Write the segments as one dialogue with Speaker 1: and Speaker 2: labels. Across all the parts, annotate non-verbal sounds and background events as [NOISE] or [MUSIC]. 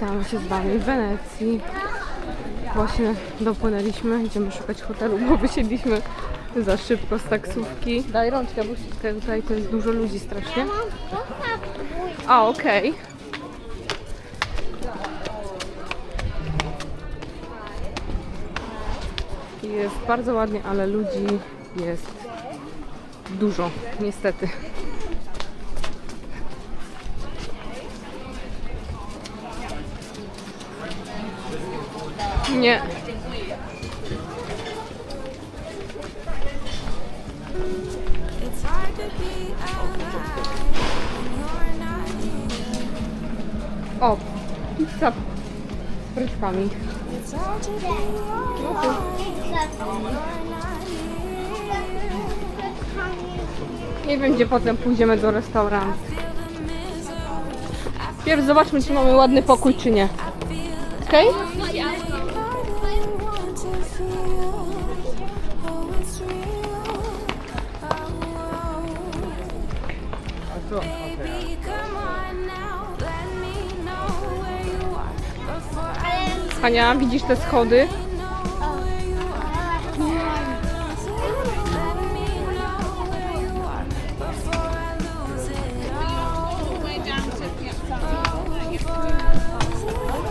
Speaker 1: Witamy się z Wami w Wenecji. Właśnie dopłynęliśmy, idziemy szukać hotelu, bo wysiedliśmy za szybko z taksówki. Daj rączkę, bo tutaj, tutaj to jest dużo ludzi strasznie. A, okej. Jest bardzo ładnie, ale ludzi jest dużo, niestety.
Speaker 2: When you're not here.
Speaker 1: Nie wiem, gdzie potem pójdziemy do restauracji. Pierw zobaczmy, czy mamy ładny pokój, czy nie. Okej?
Speaker 2: I I lose it all.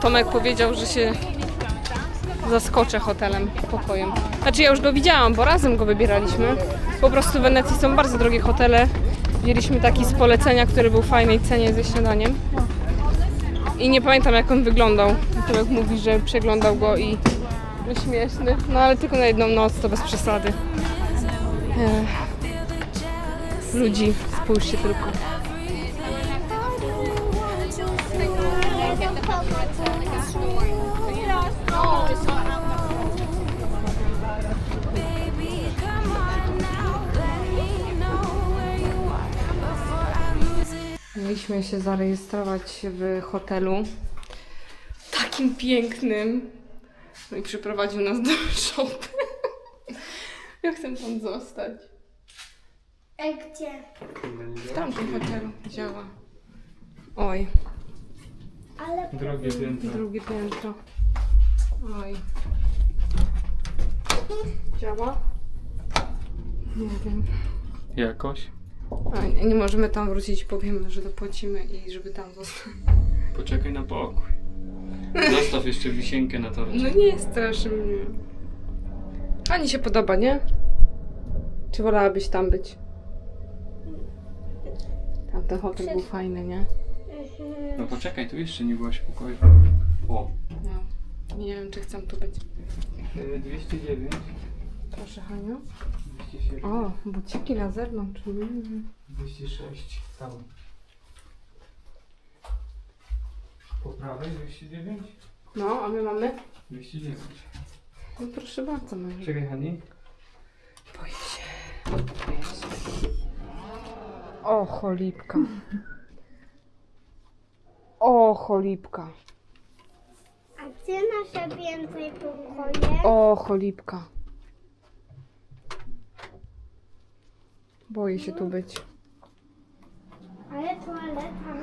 Speaker 1: Tomek powiedział, że się zaskoczę hotelem, pokojem. Znaczy ja już go widziałam, bo razem go wybieraliśmy. Po prostu w Wenecji są bardzo drogie hotele. Wzięliśmy taki z polecenia, który był w fajnej cenie ze śniadaniem. I nie pamiętam jak on wyglądał. Tomek mówi, że przeglądał go i że śmieszny. No ale tylko na jedną noc, to bez przesady. Ech. Ludzi, spójrzcie tylko. Mieliśmy się zarejestrować w hotelu takim pięknym. No i przyprowadził nas do [LAUGHS] szopy. Ja chcę tam zostać.
Speaker 3: Ej, gdzie?
Speaker 1: W tamtym hotelu działa. Oj,
Speaker 3: Ale
Speaker 4: Drogie piętro.
Speaker 1: drugie piętro. Oj. Działa? Nie wiem.
Speaker 4: Jakoś?
Speaker 1: A, nie, nie możemy tam wrócić, powiemy, że dopłacimy i żeby tam zostać.
Speaker 4: Poczekaj na pokój. Zostaw jeszcze wisienkę na torcie.
Speaker 1: No nie straszy mnie. Pani się podoba, nie? Czy wolałabyś tam być? Tamten hotel był fajny, nie?
Speaker 4: No poczekaj, tu jeszcze nie byłaś w pokoju. O,
Speaker 1: No. Nie wiem, czy chcę tu być.
Speaker 4: y, 209,
Speaker 1: Proszę, Haniu.
Speaker 4: 207,
Speaker 1: O, buciki na zewnątrz. Mm.
Speaker 4: 206, tam. Po prawej 209?
Speaker 1: No, a my mamy?
Speaker 4: 209.
Speaker 1: No proszę bardzo, mężu.
Speaker 4: Czekaj, Hani.
Speaker 1: Boję się. Boję się. O, cholipka. O, cholipka.
Speaker 3: A gdzie nasze więcej pokoje?
Speaker 1: O, cholipka. Boję się tu być.
Speaker 3: Ale toaleta.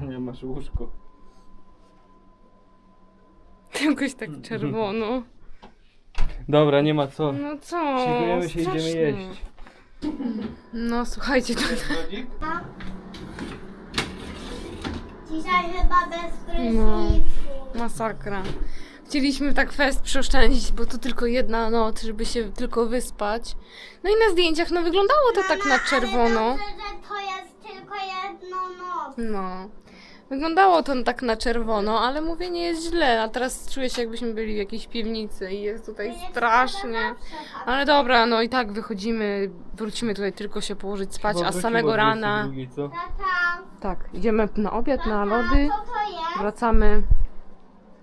Speaker 4: Hania, masz łóżko.
Speaker 1: Jakoś tak czerwono.
Speaker 4: Dobra, nie ma co.
Speaker 1: No co?
Speaker 4: Szykujemy się, idziemy
Speaker 1: strasznie.
Speaker 4: jeść.
Speaker 1: No słuchajcie, to
Speaker 3: a? Dzisiaj chyba bez
Speaker 1: No.
Speaker 3: prysznicu.
Speaker 1: masakra. Chcieliśmy tak fest przeoszczędzić, bo to tylko jedna noc, żeby się tylko wyspać. No i na zdjęciach no wyglądało to tak na
Speaker 3: Mama,
Speaker 1: czerwono.
Speaker 3: Ale dobrze, że to jest tylko jedną noc.
Speaker 1: No. Wyglądało to tak na czerwono, ale mówię, nie jest źle. A teraz czuję się, jakbyśmy byli w jakiejś piwnicy i jest tutaj strasznie. Ale dobra, no i tak wychodzimy, wrócimy tutaj tylko się położyć spać, a z samego rana.
Speaker 3: Tata,
Speaker 1: Tak, idziemy na obiad, na lody,
Speaker 3: co to jest?
Speaker 1: wracamy,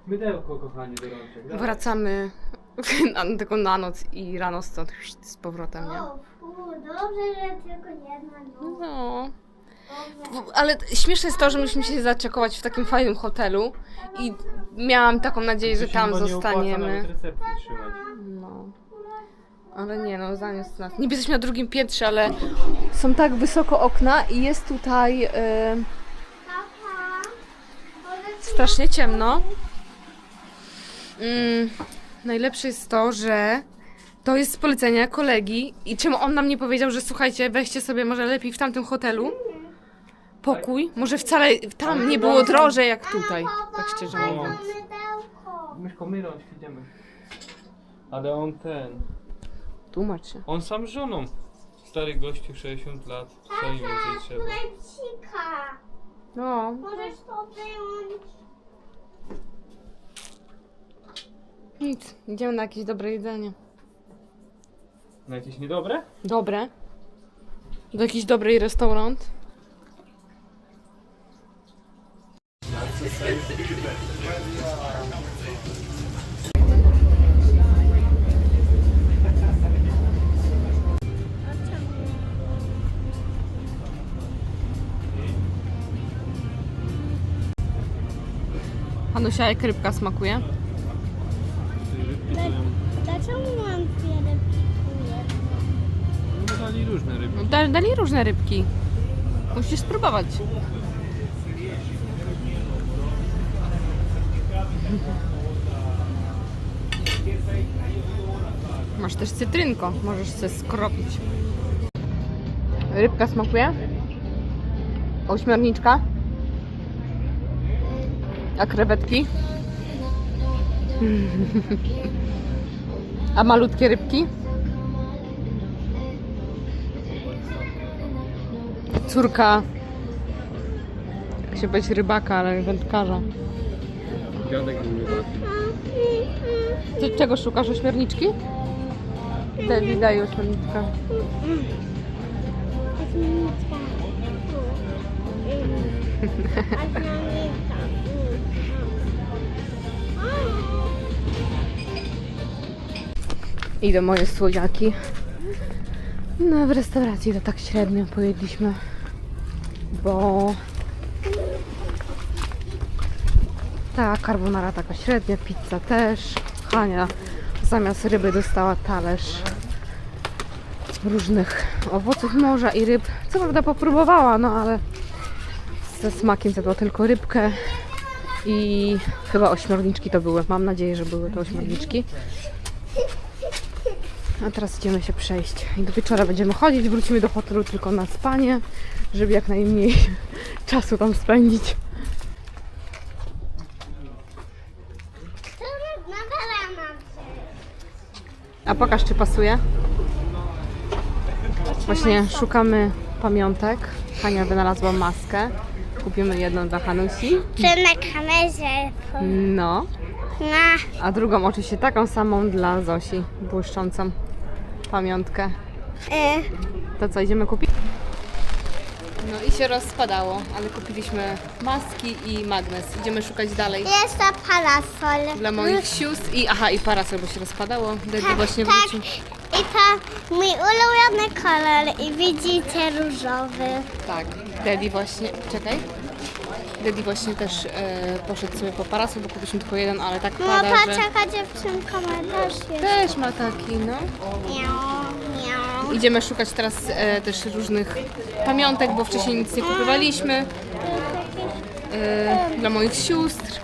Speaker 4: Mydełko, kochanie, do rączek. dawaj.
Speaker 1: wracamy [LAUGHS] na, tylko na noc i rano stąd z powrotem, nie?
Speaker 3: O, fu, dobrze, że tylko jedna noc.
Speaker 1: No.
Speaker 3: Dobrze.
Speaker 1: Ale śmieszne jest to, że myśmy się zaczekować w takim fajnym hotelu i miałam taką nadzieję, że tam zostaniemy. No. Ale nie no, zaniósł nas. Niby jesteśmy na drugim piętrze, ale są tak wysoko okna i jest tutaj yy,
Speaker 3: może
Speaker 1: strasznie ciemno. Mm, najlepsze jest to, że to jest z polecenia kolegi i czemu on nam nie powiedział, że słuchajcie, weźcie sobie może lepiej w tamtym hotelu pokój. Może wcale tam nie było drożej jak tutaj, tak szczerze mówiąc.
Speaker 4: Myszko, my rączki, idziemy. Ale on ten...
Speaker 1: Tłumacz się.
Speaker 4: On sam z żoną. Stary gościu, 60 lat. Co im więcej trzeba?
Speaker 3: Tutaj psika.
Speaker 1: No,
Speaker 3: Możesz to wyjąć.
Speaker 1: Nic. Idziemy na jakieś dobre jedzenie.
Speaker 4: Na jakieś niedobre?
Speaker 1: Dobre. Do jakiś dobry restaurant. Hanusia, jak rybka smakuje?
Speaker 3: Dlaczego mam dwie rybki?
Speaker 4: No dali różne ryby.
Speaker 1: No, da, dali różne rybki. Musisz spróbować. Masz też cytrynko, możesz się skropić. Rybka smakuje? Ośmiorniczka? A krewetki? [LAUGHS] A malutkie rybki? Córka. Jak się powiedzieć rybaka, ale wędkarza.
Speaker 4: Dziadek.
Speaker 1: Ty czego szukasz? Ośmiorniczki? Daj, daj ośmiorniczkę. Idą moje słodziaki. No w restauracji to tak średnio pojedliśmy, bo ta carbonara taka średnia, pizza też. Hania zamiast ryby dostała talerz różnych owoców morza i ryb. Co prawda popróbowała, no ale ze smakiem zjadła tylko rybkę i chyba ośmiorniczki to były. Mam nadzieję, że były to ośmiorniczki. A teraz idziemy się przejść. I do wieczora będziemy chodzić. Wrócimy do hotelu tylko na spanie, żeby jak najmniej [LAUGHS] czasu tam spędzić. A pokaż, czy pasuje. Właśnie szukamy pamiątek. Hania wynalazła maskę. Kupimy jedną dla Hanusi.
Speaker 3: To na kamerze.
Speaker 1: No.
Speaker 3: Na.
Speaker 1: A drugą oczywiście taką samą dla Zosi. Błyszczącą pamiątkę.
Speaker 3: Y,
Speaker 1: To co, idziemy kupić? No i się rozpadało, ale kupiliśmy maski i magnes. Idziemy szukać dalej.
Speaker 3: jest to parasol.
Speaker 1: Dla moich sióstr i aha, i parasol, bo się rozpadało. Daddy
Speaker 3: Tak,
Speaker 1: właśnie
Speaker 3: tak.
Speaker 1: wrócił.
Speaker 3: I to mój ulubiony kolor i widzicie różowy.
Speaker 1: Tak, Daddy właśnie, czekaj. Daddy właśnie też e, poszedł sobie po parasol, bo kupiliśmy tylko jeden, ale tak
Speaker 3: No
Speaker 1: pada,
Speaker 3: patrz
Speaker 1: że
Speaker 3: jaka dziewczynka ma też jest.
Speaker 1: też ma taki, no.
Speaker 3: Miau, miau.
Speaker 1: Idziemy szukać teraz e, też różnych pamiątek, bo wcześniej nic nie kupowaliśmy. E, dla moich sióstr.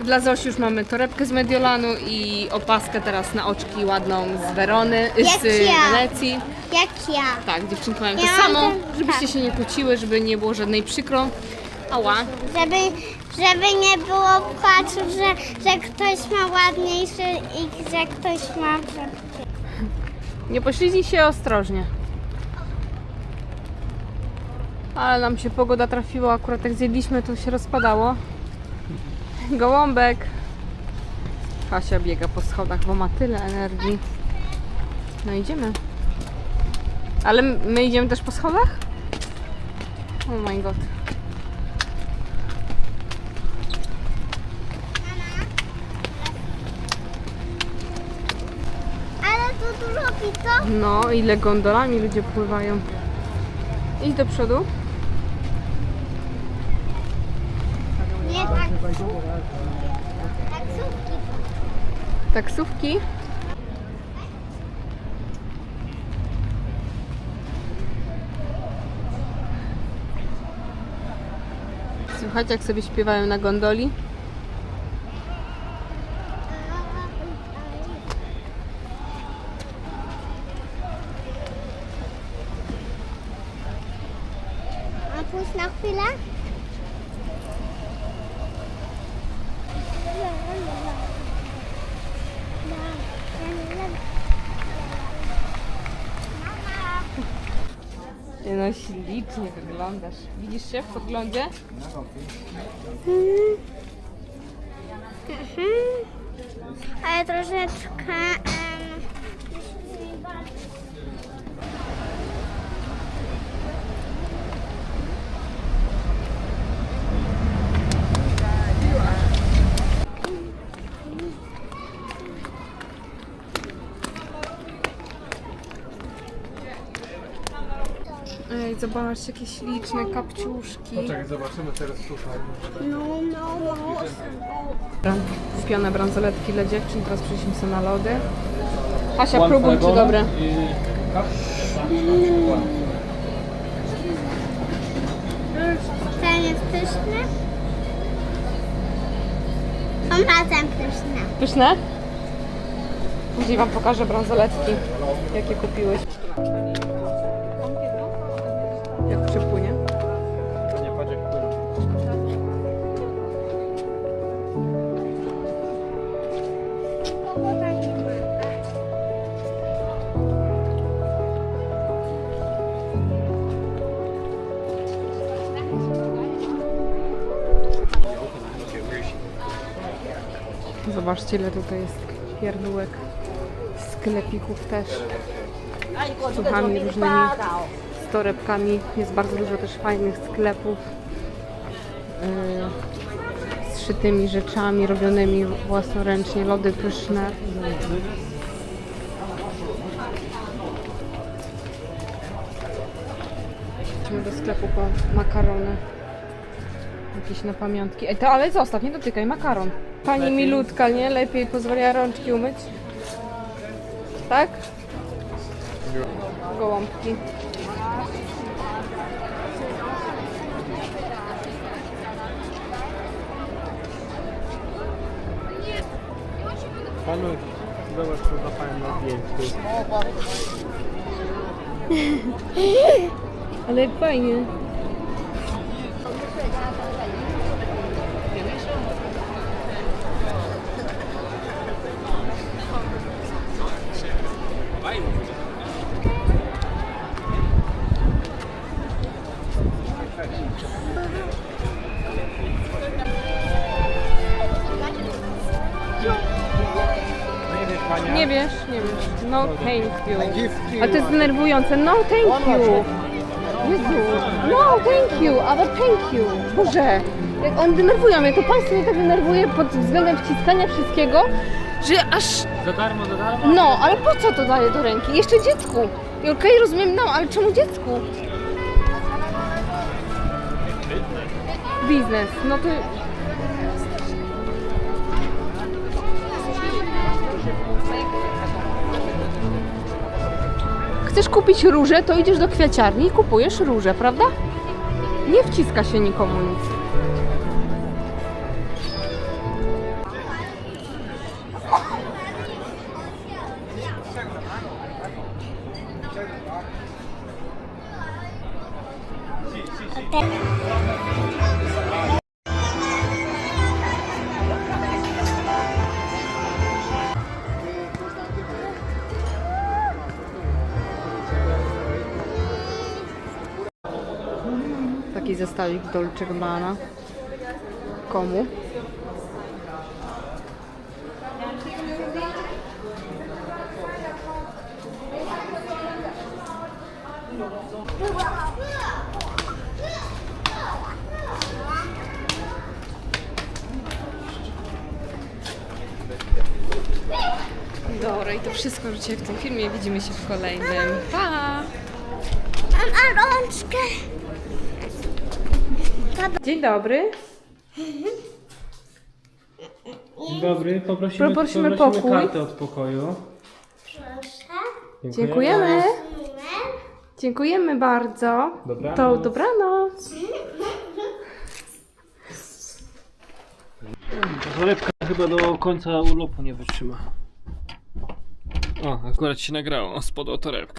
Speaker 1: Dla Zosi już mamy torebkę z Mediolanu i opaskę teraz na oczki ładną z Werony, y, z
Speaker 3: Jak ja.
Speaker 1: Wenecji.
Speaker 3: Jak ja.
Speaker 1: Tak, dziewczynki mają to
Speaker 3: Ja
Speaker 1: samo,
Speaker 3: mam-
Speaker 1: żebyście
Speaker 3: tak.
Speaker 1: się nie kłóciły, żeby nie było żadnej przykro. Ała.
Speaker 3: Żeby, żeby nie było płaczu, że, że ktoś ma ładniejszy i że ktoś ma brzydki.
Speaker 1: Nie poślizgnij się ostrożnie. Ale nam się pogoda trafiła, akurat jak zjedliśmy, to się rozpadało. Gołąbek. Kasia biega po schodach, bo ma tyle energii. No idziemy. Ale my idziemy też po schodach? Oh my god. No, ile gondolami ludzie pływają. Idź do przodu.
Speaker 3: Nie. Taksówki.
Speaker 1: Taksówki? Słuchajcie, jak sobie śpiewają na gondoli. No ślicznie wyglądasz. Widzisz się w podglądzie?
Speaker 3: Ale troszeczkę...
Speaker 1: Ej, zobaczcie, jakie śliczne kapciuszki.
Speaker 5: Poczekaj, zobaczymy teraz tutaj.
Speaker 3: No, no, no.
Speaker 1: Kupione bransoletki dla dziewczyn, teraz przyszliśmy sobie na lody. Asia, próbuj, czy dobre.
Speaker 3: Ten jest pyszny. Są razem pyszne.
Speaker 1: Pyszne? Później wam pokażę bransoletki, jakie kupiłeś. Zobaczcie, ile tutaj jest pierdółek. Sklepików też. Z ciuchami różnymi, z torebkami. Jest bardzo dużo też fajnych sklepów. Yy, z szytymi rzeczami, robionymi własnoręcznie. Lody pyszne. Idźmy do sklepu po makarony. Jakieś na pamiątki. Ej, to ale zostaw, nie dotykaj, makaron. Pani milutka, nie? Lepiej pozwala rączki umyć. Tak? Gołąbki.
Speaker 5: Panu, zobacz co zapałem na zdjęciu. [LAUGHS]
Speaker 1: Ale fajnie. Thank you. A to jest denerwujące. No thank you. Jezu. No thank you, ale thank you. Boże. Jak on denerwuje mnie, to państwo mnie tak denerwuje pod względem wciskania wszystkiego, że aż
Speaker 5: Za darmo, za darmo?
Speaker 1: No, ale po co to daje do ręki? Jeszcze dziecku. I okej, rozumiem, no, ale czemu dziecku? Biznes, no to... Chcesz kupić róże, to idziesz do kwiaciarni i kupujesz róże, prawda? Nie wciska się nikomu nic. Taki zestawik Dolce Gabbana. Komu? Dobra, i to wszystko życie w tym filmie. Widzimy się w kolejnym. Pa!
Speaker 3: Mam rączkę.
Speaker 1: Dzień dobry.
Speaker 5: Dzień dobry, poprosimy,
Speaker 1: Poprosimy
Speaker 5: poprosimy
Speaker 1: pokój.
Speaker 5: kartę od pokoju.
Speaker 3: Proszę.
Speaker 1: Dziękujemy. Dziękujemy bardzo.
Speaker 5: Dobranoc.
Speaker 1: To dobranoc.
Speaker 4: Torebka chyba do końca urlopu nie wytrzyma. O, akurat się nagrało, spod o torebkę.